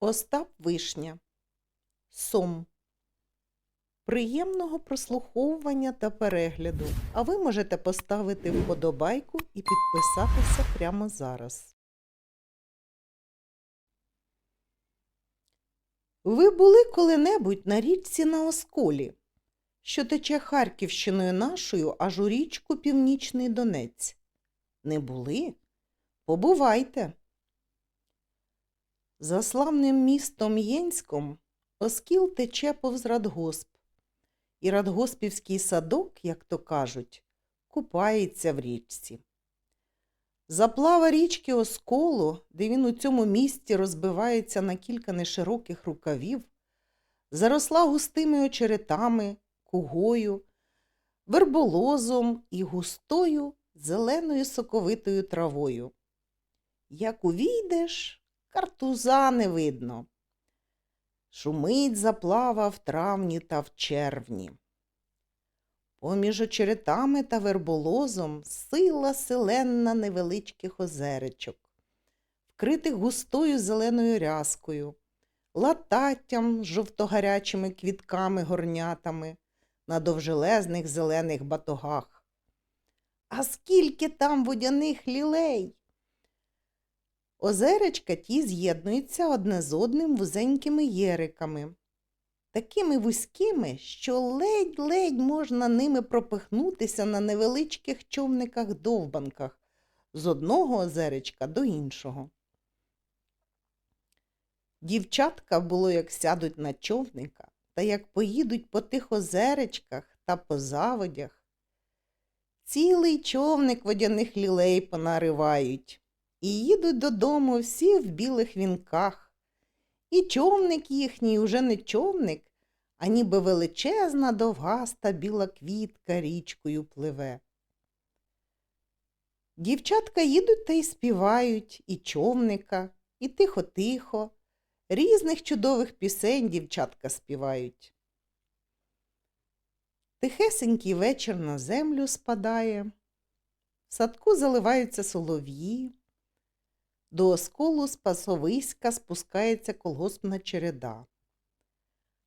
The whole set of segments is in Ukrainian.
Остап Вишня. Сом. Приємного прослуховування та перегляду. А ви можете поставити вподобайку і підписатися прямо зараз. Ви були коли-небудь на річці на Осколі, що тече Харківщиною нашою аж у річку Північний Донець? Не були? Побувайте. За славним містом Єнськом Оскіл тече повз радгосп, і радгоспівський садок, як то кажуть, купається в річці. Заплава річки Осколу, де він у цьому місті розбивається на кілька нешироких рукавів, заросла густими очеретами, кугою, верболозом і густою зеленою соковитою травою. Як увійдеш, картуза не видно. Шумить заплава в травні та в червні. Поміж очеретами та верболозом сила селенна невеличких озеречок, вкритих густою зеленою рязкою, лататтям жовтогарячими квітками горнятами на довжелезних зелених батогах. А скільки там водяних лілей! Озеречка ті з'єднуються одне з одним вузенькими єриками, такими вузькими, що ледь-ледь можна ними пропихнутися на невеличких човниках-довбанках з одного озеречка до іншого. Дівчатка було, як сядуть на човника та як поїдуть по тих озеречках та по заводях. Цілий човник водяних лілей понаривають і їдуть додому всі в білих вінках. І човник їхній уже не човник, а ніби величезна довгаста біла квітка річкою пливе. Дівчатка їдуть та й співають і човника, і тихо-тихо. Різних чудових пісень дівчатка співають. Тихесенький вечір на землю спадає, в садку заливаються солов'ї, до осколу з пасовиська спускається колгоспна череда.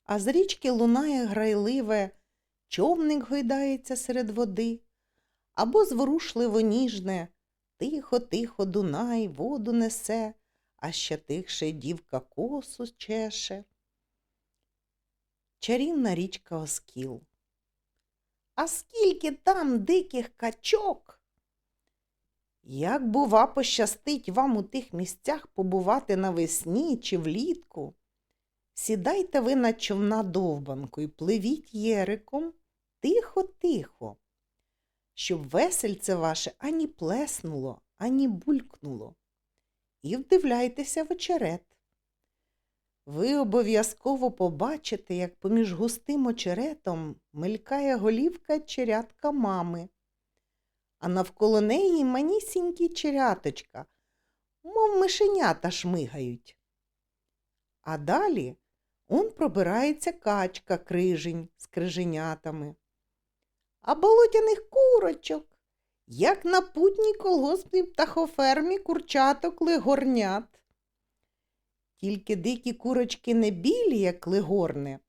А з річки лунає грайливе, човник гойдається серед води, або зворушливо ніжне, тихо-тихо Дунай воду несе, а ще тихше дівка косу чеше. Чарівна річка Оскіл. А скільки там диких качок? Як, бува, пощастить вам у тих місцях побувати навесні чи влітку? Сідайте ви на човна довбанку і пливіть єриком тихо-тихо, щоб весельце ваше ані плеснуло, ані булькнуло. І вдивляйтеся в очерет. Ви обов'язково побачите, як поміж густим очеретом мелькає голівка черятка мами а навколо неї манісінькі черяточка, мов мишенята шмигають. А далі он пробирається качка крижень з криженятами. А болотяних курочок, як на путній колгоспній птахофермі курчаток легорнят. Тільки дикі курочки не білі, як легорне,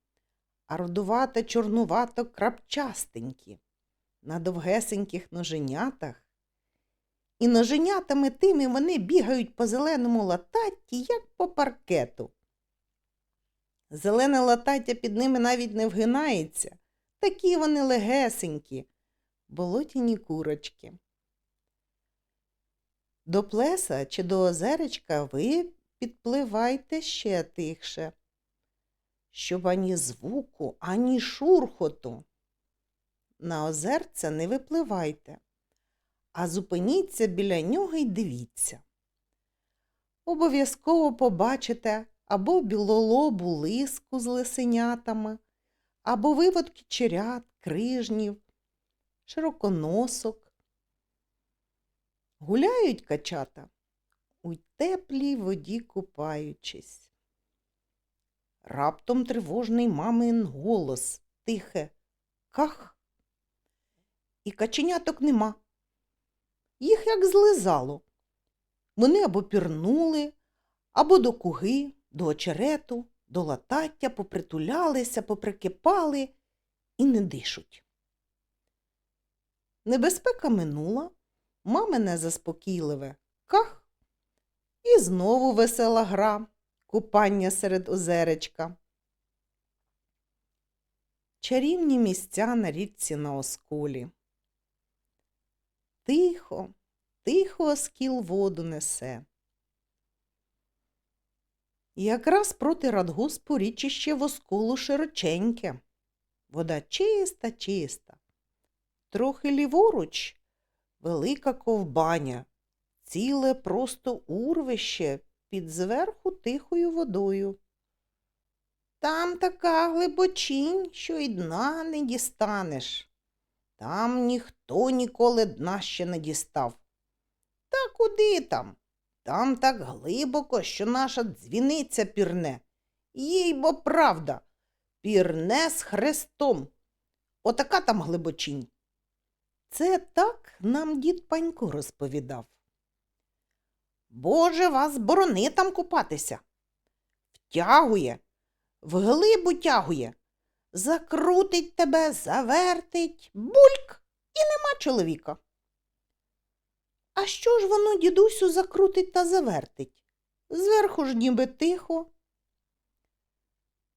а родувато чорнувато крапчастенькі на довгесеньких ноженятах. І ноженятами тими вони бігають по зеленому лататті, як по паркету. Зелене латаття під ними навіть не вгинається, такі вони легесенькі, болотяні курочки. До плеса чи до озеречка ви підпливайте ще тихше, щоб ані звуку, ані шурхоту. На озерце не випливайте, а зупиніться біля нього й дивіться. Обов'язково побачите або білолобу лиску з лисенятами, або виводки черят, крижнів, широконосок. Гуляють качата у теплій воді купаючись. Раптом тривожний мамин голос тихе Ках і каченяток нема. Їх як злизало. Вони або пірнули, або до куги, до очерету, до латаття попритулялися, поприкипали і не дишуть. Небезпека минула, мамине заспокійливе ках, і знову весела гра, купання серед озеречка. Чарівні місця на річці на осколі. Тихо, тихо оскіл воду несе. Якраз проти радгоспу річище восколу широченьке. Вода чиста, чиста. Трохи ліворуч велика ковбаня, ціле просто урвище під зверху тихою водою. Там така глибочінь, що й дна не дістанеш. Там ніхто ніколи дна ще не дістав. Та куди там? Там так глибоко, що наша дзвіниця пірне. Їй бо правда, пірне з хрестом. Отака там глибочінь. Це так нам дід Панько розповідав. Боже вас борони там купатися. Втягує, вглибу тягує, закрутить тебе, завертить, бульк, і нема чоловіка. А що ж воно, дідусю, закрутить та завертить? Зверху ж ніби тихо.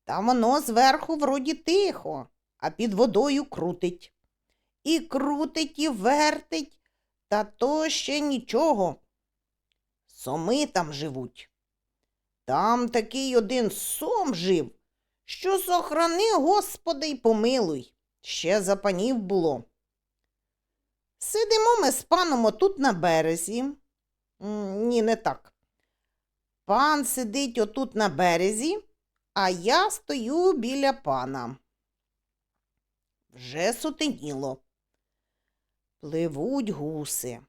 Та воно зверху вроді тихо, а під водою крутить. І крутить, і вертить, та то ще нічого. Соми там живуть. Там такий один сом жив, що сохрани, Господи, й помилуй. Ще за панів було. Сидимо ми з паном отут на березі. Ні, не так. Пан сидить отут на березі, а я стою біля пана. Вже сутеніло. Пливуть гуси.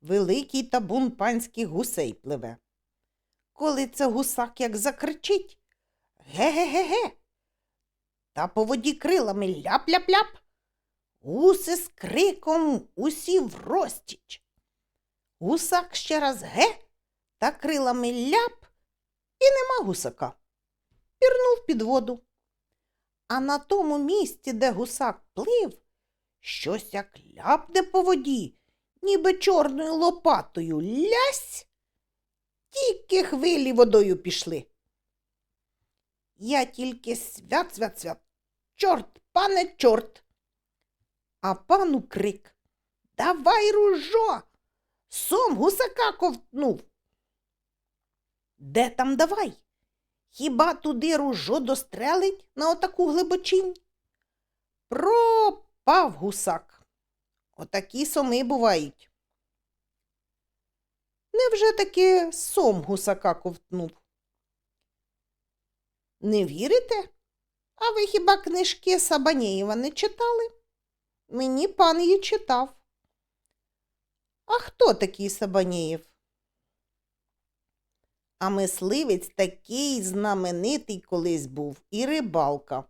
Великий табун панських гусей пливе. Коли це гусак як закричить Ге-ге-ге-ге. Та по воді крилами ляп-ляп-ляп. Гуси з криком усі врозтіч. Гусак ще раз ге та крилами ляп, і нема гусака. Пірнув під воду. А на тому місці, де гусак плив, щось як ляпне по воді, ніби чорною лопатою лясь. Тільки хвилі водою пішли. Я тільки свят, свят, свят. Чорт, пане, чорт. А пану крик Давай ружо. Сом гусака ковтнув. Де там давай? Хіба туди ружо дострелить на отаку глибочинь? Пропав гусак. Отакі соми бувають. Невже таки сом гусака ковтнув? Не вірите? А ви хіба книжки Сабанєєва не читали? Мені пан її читав. А хто такий Сабанєєв? А мисливець такий знаменитий колись був і рибалка,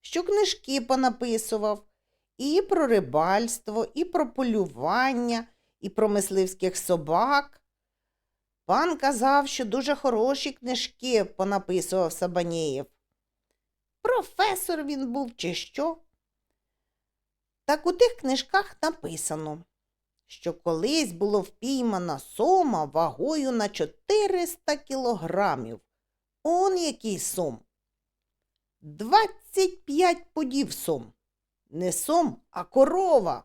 що книжки понаписував і про рибальство, і про полювання, і про мисливських собак. Пан казав, що дуже хороші книжки понаписував Сабанєєв. Професор він був чи що? Так у тих книжках написано, що колись було впіймана сома вагою на 400 кілограмів. Он який сом. 25 подів сом. Не сом, а корова.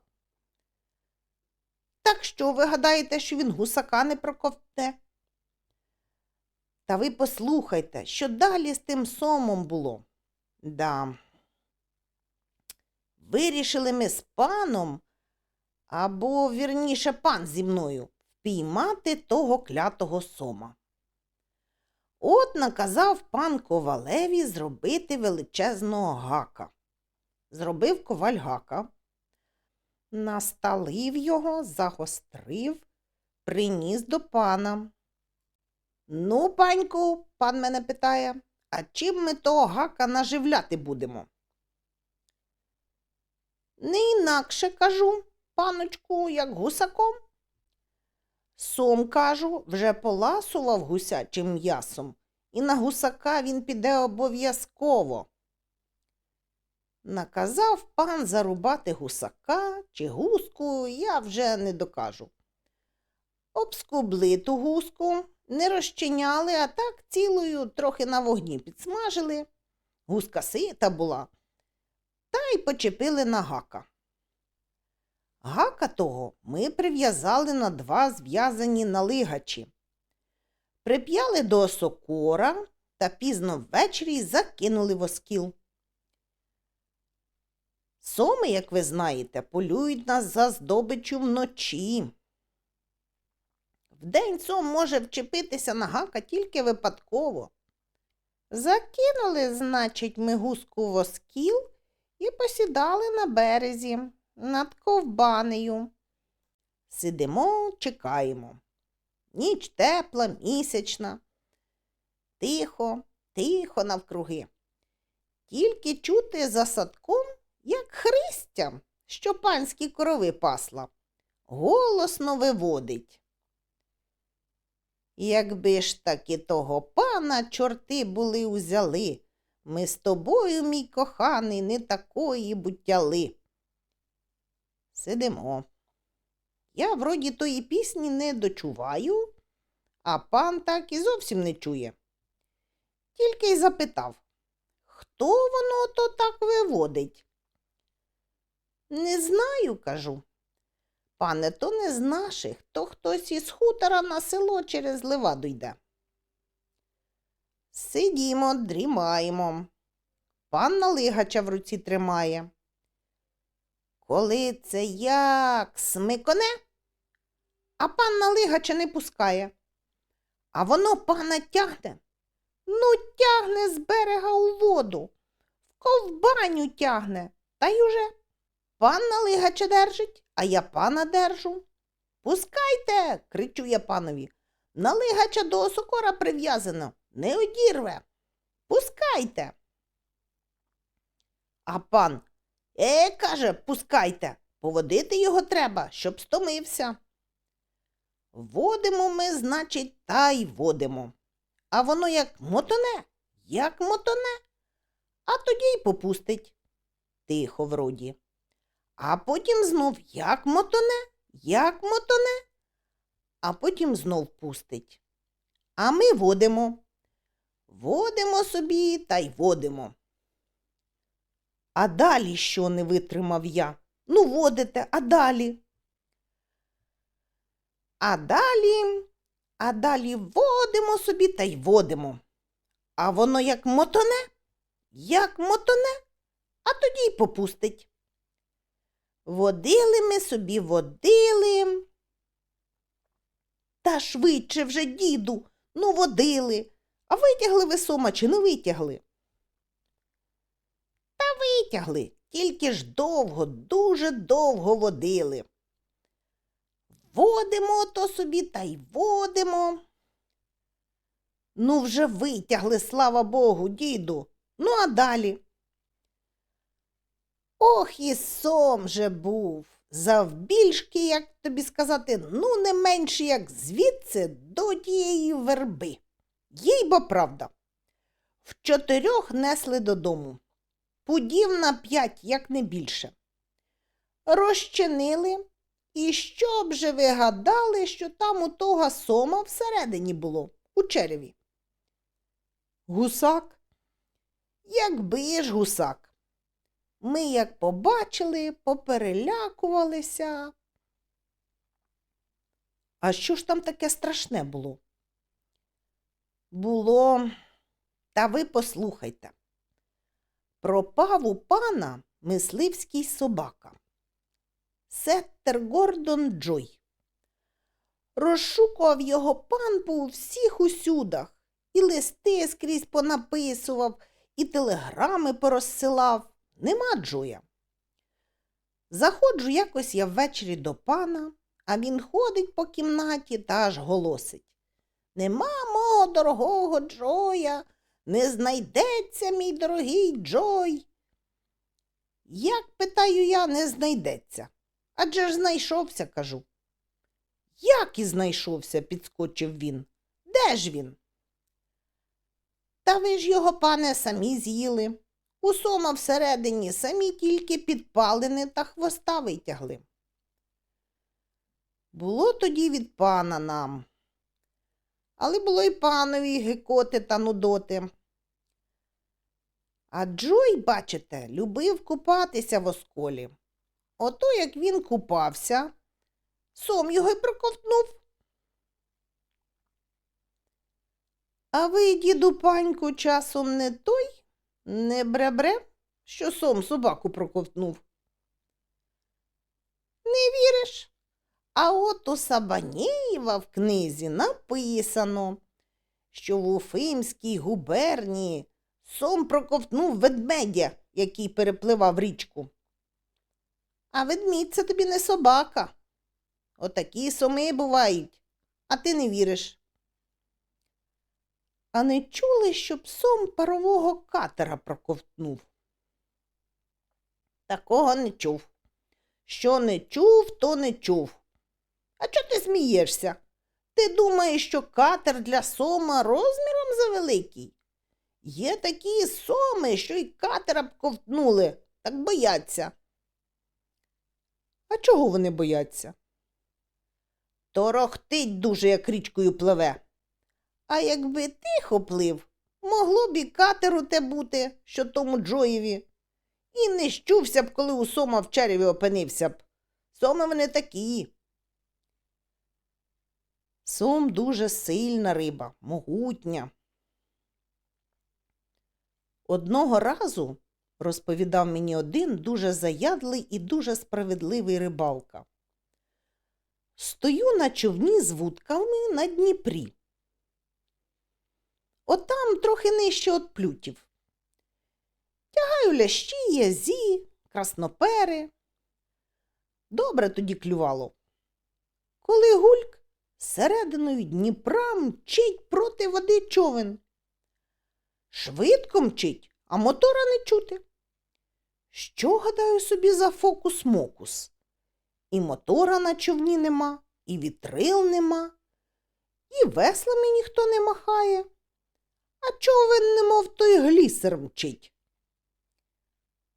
Так що ви гадаєте, що він гусака не проковтне? Та ви послухайте, що далі з тим сомом було. Да. Вирішили ми з паном, або, вірніше, пан зі мною, впіймати того клятого сома. От наказав пан ковалеві зробити величезного гака. Зробив коваль гака, насталив його, загострив, приніс до пана. Ну, паньку, пан мене питає, а чим ми того гака наживляти будемо? Не інакше кажу, паночку, як гусаком. Сом, кажу, вже поласував гусячим м'ясом і на гусака він піде обов'язково. Наказав пан зарубати гусака чи гуску, я вже не докажу. Обскубли ту гуску, не розчиняли, а так цілою трохи на вогні підсмажили. Гуска сита була, та й почепили на гака. Гака того ми прив'язали на два зв'язані налигачі. Прип'яли до осокора та пізно ввечері закинули в оскіл. Соми, як ви знаєте, полюють нас за здобичу вночі. Вдень сом може вчепитися на гака тільки випадково. Закинули, значить, ми гуску в оскіл і посідали на березі над ковбанею. Сидимо, чекаємо. Ніч тепла, місячна. Тихо, тихо навкруги. Тільки чути за садком, як Христя, що панські корови пасла, голосно виводить. Якби ж таки того пана чорти були узяли, ми з тобою, мій коханий, не такої буттяли. Сидимо. Я вроді тої пісні не дочуваю, а пан так і зовсім не чує. Тільки й запитав, хто воно то так виводить? Не знаю, кажу. Пане, то не з наших, то хтось із хутора на село через леваду йде. Сидімо, дрімаємо. Пан налигача в руці тримає. Коли це як смиконе, а пан налигача не пускає. А воно пана тягне. Ну, тягне з берега у воду, в ковбаню тягне, та й уже пан налигача держить, а я пана держу. Пускайте, кричу я панові. Налигача до осокора прив'язано, не одірве. Пускайте. А пан Е, каже, пускайте, поводити його треба, щоб стомився. Водимо ми, значить, та й водимо. А воно як мотоне, як мотоне, а тоді й попустить. Тихо вроді. А потім знов як мотоне, як мотоне, а потім знов пустить. А ми водимо. Водимо собі та й водимо. А далі що не витримав я? Ну, водите, а далі? А далі, а далі водимо собі та й водимо. А воно як мотоне, як мотоне, а тоді й попустить. Водили ми собі, водили. Та швидше вже, діду, ну водили. А витягли ви сома чи не витягли? Та витягли, тільки ж довго, дуже довго водили. Водимо то собі та й водимо. Ну, вже витягли, слава Богу, діду. Ну, а далі. Ох, і сом же був. Завбільшки, як тобі сказати, ну, не менше, як звідси до тієї верби. Їй бо правда. В чотирьох несли додому пудів на п'ять, як не більше. Розчинили, і щоб же ви гадали, що там у того сома всередині було, у череві? Гусак? Якби ж гусак. Ми, як побачили, поперелякувалися. А що ж там таке страшне було? Було, та ви послухайте. Пропав у пана мисливський собака. Сеттер Гордон Джой. Розшукував його пан по всіх усюдах, і листи скрізь понаписував, і телеграми порозсилав. Нема Джоя. Заходжу якось я ввечері до пана, а він ходить по кімнаті та аж голосить. Нема мого дорогого Джоя, не знайдеться, мій дорогий Джой. Як, питаю я, не знайдеться? Адже ж знайшовся, кажу. Як і знайшовся, підскочив він. Де ж він? Та ви ж його, пане, самі з'їли. У сома всередині самі тільки підпалини та хвоста витягли. Було тоді від пана нам, але було й панові гикоти та нудоти. А Джой, бачите, любив купатися в осколі. Ото як він купався, сом його й проковтнув. А ви, діду паньку, часом не той, не бребре, що сом собаку проковтнув. Не віриш? А от у Сабанєєва в книзі написано, що в Уфимській губернії сом проковтнув ведмедя, який перепливав річку. А ведмідь це тобі не собака. Отакі соми бувають, а ти не віриш. А не чули, щоб сом парового катера проковтнув? Такого не чув. Що не чув, то не чув. А чого ти смієшся? Ти думаєш, що катер для сома розміром завеликий? Є такі соми, що й катера б ковтнули, так бояться. А чого вони бояться? Торохтить дуже, як річкою пливе. А якби тихо плив, могло б і катеру те бути, що тому Джоєві. І не щувся б, коли у сома в череві опинився б. Соми вони такі. Сом дуже сильна риба, могутня. Одного разу, розповідав мені один дуже заядлий і дуже справедливий рибалка. Стою на човні з вудками на Дніпрі. Отам трохи нижче от плютів. Тягаю лящі, язі, краснопери. Добре тоді клювало. Коли гульк серединою Дніпра мчить проти води човен. Швидко мчить, а мотора не чути. Що, гадаю собі, за фокус-мокус? І мотора на човні нема, і вітрил нема, і веслами ніхто не махає, а човен, немов той глісер мчить.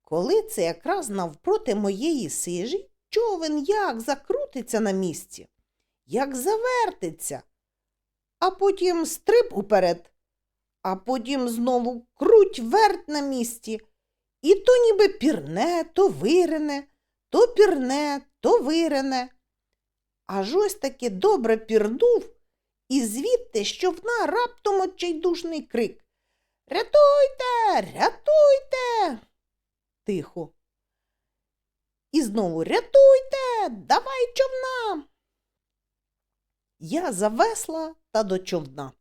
Коли це якраз навпроти моєї сижі, човен як закрутиться на місці, як завертиться, а потім стрип уперед, а потім знову круть верть на місці, і то ніби пірне, то вирене, то пірне, то вирене. Аж ось таки добре пірнув, і звідти щовна раптом отчайдушний крик. Рятуйте, рятуйте. Тихо. І знову рятуйте, давай човна. Я завесла та до човна.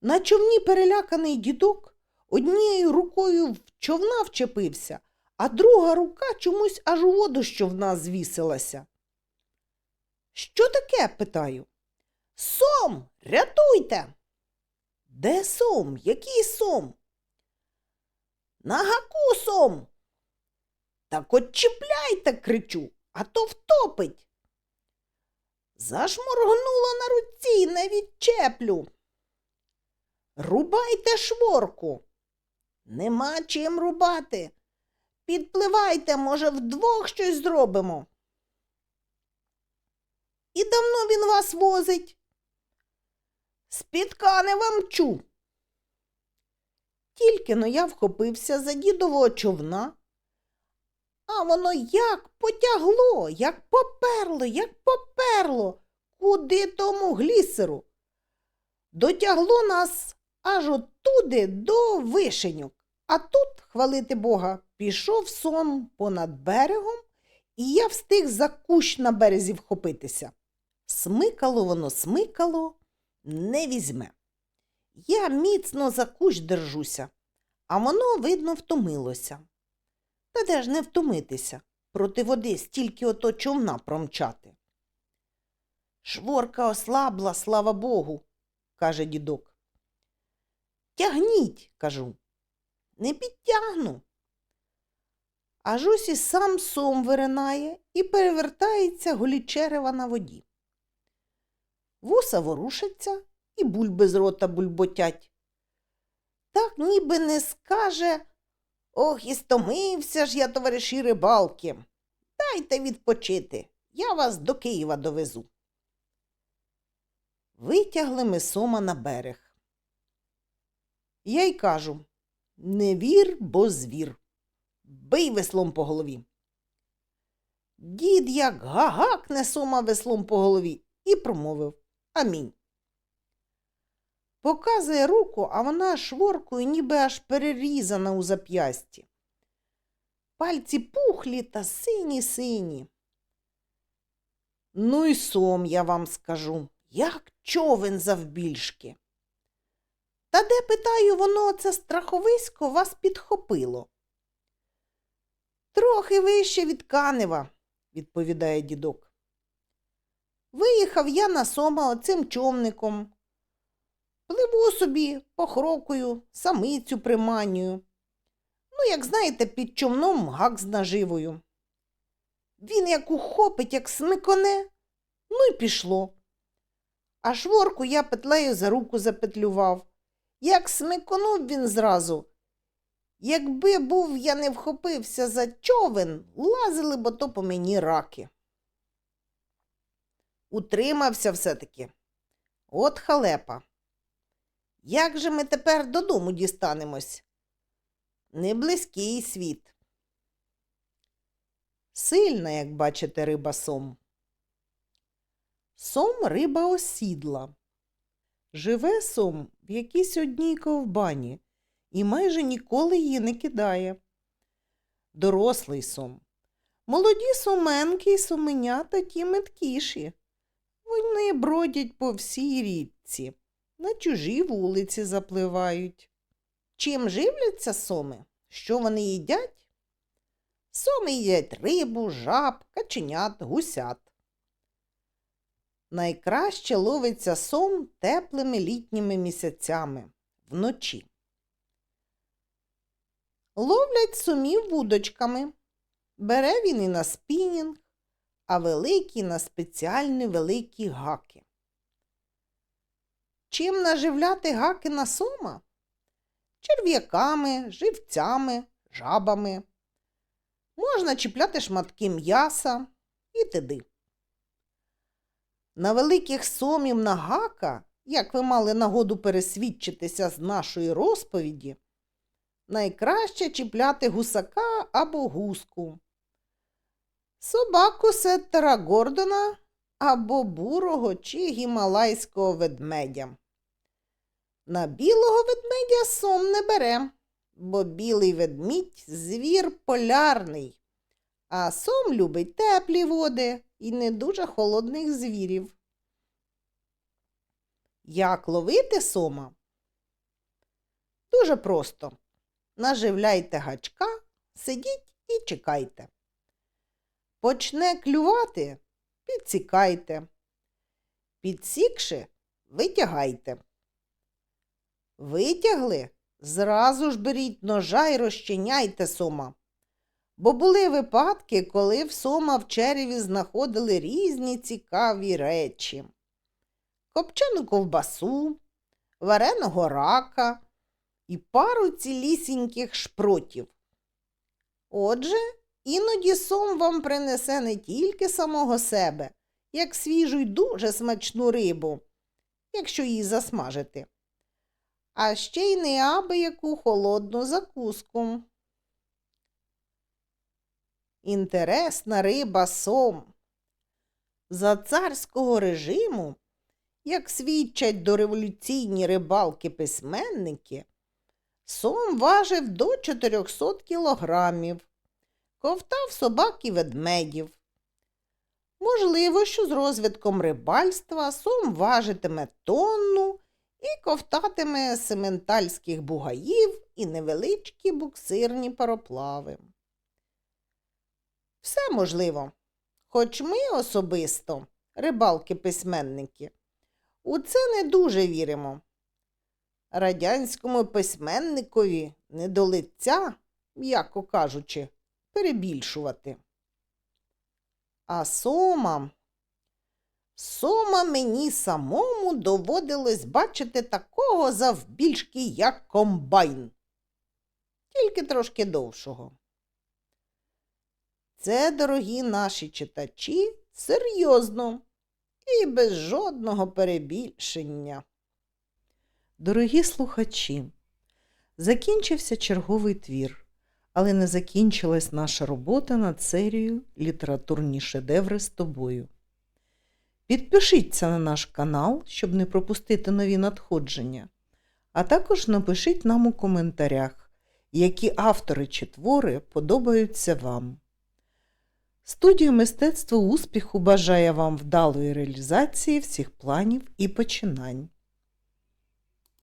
На човні переляканий дідок однією рукою в човна вчепився, а друга рука чомусь аж у воду з човна звісилася. Що таке? питаю. Сом, рятуйте. Де сом? Який сом? На гаку сом. Так от чіпляйте, кричу, а то втопить. Зашморгнуло на руці, не відчеплю. Рубайте шворку. Нема чим рубати. Підпливайте, може, вдвох щось зробимо. І давно він вас возить. З-під канева мчу. Тільки но я вхопився за дідового човна, а воно як потягло, як поперло, як поперло, куди тому глісеру. Дотягло нас аж оттуди до вишеньок. А тут, хвалити Бога, пішов сон понад берегом, і я встиг за кущ на березі вхопитися. Смикало воно, смикало, не візьме. Я міцно за кущ держуся, а воно, видно, втомилося. Та де ж не втомитися, проти води стільки ото човна промчати. Шворка ослабла, слава Богу, каже дідок. Тягніть, кажу. Не підтягну. Аж ось і сам сом виринає і перевертається голічерева на воді. Вуса ворушаться і бульби з рота бульботять. так ніби не скаже Ох, і стомився ж я, товариші рибалки. Дайте відпочити, я вас до Києва довезу. Витягли ми сома на берег. Я й кажу не вір, бо звір. Бий веслом по голові. Дід як гагакне сома веслом по голові і промовив Амінь. Показує руку, а вона шворкою ніби аж перерізана у зап'ясті. Пальці пухлі та сині сині. Ну й сом, я вам скажу, як човен завбільшки. Та де, питаю, воно це страховисько вас підхопило? Трохи вище від Канева, відповідає дідок. Виїхав я на сома оцим човником. Пливу собі, похрокую, самицю приманюю. Ну, як знаєте, під човном гак з наживою. Він як ухопить, як смиконе, ну й пішло. А шворку я петлею за руку запетлював. Як смиконув він зразу. Якби був я не вхопився за човен, лазили б ото по мені раки. Утримався все-таки. От халепа. Як же ми тепер додому дістанемось? Не близький світ. Сильна, як бачите, риба сом. Сом риба осідла. Живе сом в якійсь одній ковбані і майже ніколи її не кидає. Дорослий сом. Молоді соменки й соменята ті меткіші. Вони бродять по всій річці, на чужі вулиці запливають. Чим живляться соми? Що вони їдять? Соми їдять рибу, жаб, каченят, гусят. Найкраще ловиться сом теплими літніми місяцями вночі. Ловлять сомів вудочками. Бере він і на спінінг, а великі на спеціальні великі гаки. Чим наживляти гаки на сома? Черв'яками, живцями, жабами. Можна чіпляти шматки м'яса і т.д. На великих сомів на гака, як ви мали нагоду пересвідчитися з нашої розповіді, найкраще чіпляти гусака або гуску, собаку сеттера Гордона або бурого чи гімалайського ведмедя. На білого ведмедя сом не бере, бо білий ведмідь звір полярний, а сом любить теплі води і не дуже холодних звірів. Як ловити сома? Дуже просто. Наживляйте гачка, сидіть і чекайте. Почне клювати, підсікайте. Підсікши, витягайте. Витягли, зразу ж беріть ножа і розчиняйте сома. Бо були випадки, коли в сома в череві знаходили різні цікаві речі. Копчену ковбасу, вареного рака і пару цілісіньких шпротів. Отже, іноді сом вам принесе не тільки самого себе, як свіжу й дуже смачну рибу, якщо її засмажити, а ще й неабияку холодну закуску. Інтересна риба сом. За царського режиму, як свідчать дореволюційні рибалки-письменники, сом важив до 400 кілограмів, ковтав собак і ведмедів. Можливо, що з розвитком рибальства сом важитиме тонну і ковтатиме сементальських бугаїв і невеличкі буксирні пароплави. Все можливо, хоч ми особисто, рибалки-письменники, у це не дуже віримо. Радянському письменникові не до лиця, м'яко кажучи, перебільшувати. А сомам Сома мені самому доводилось бачити такого завбільшки, як комбайн. Тільки трошки довшого. Це, дорогі наші читачі, серйозно і без жодного перебільшення. Дорогі слухачі, закінчився черговий твір, але не закінчилась наша робота над серією Літературні шедеври з тобою. Підпишіться на наш канал, щоб не пропустити нові надходження, а також напишіть нам у коментарях, які автори чи твори подобаються вам. Студія мистецтва успіху бажає вам вдалої реалізації всіх планів і починань.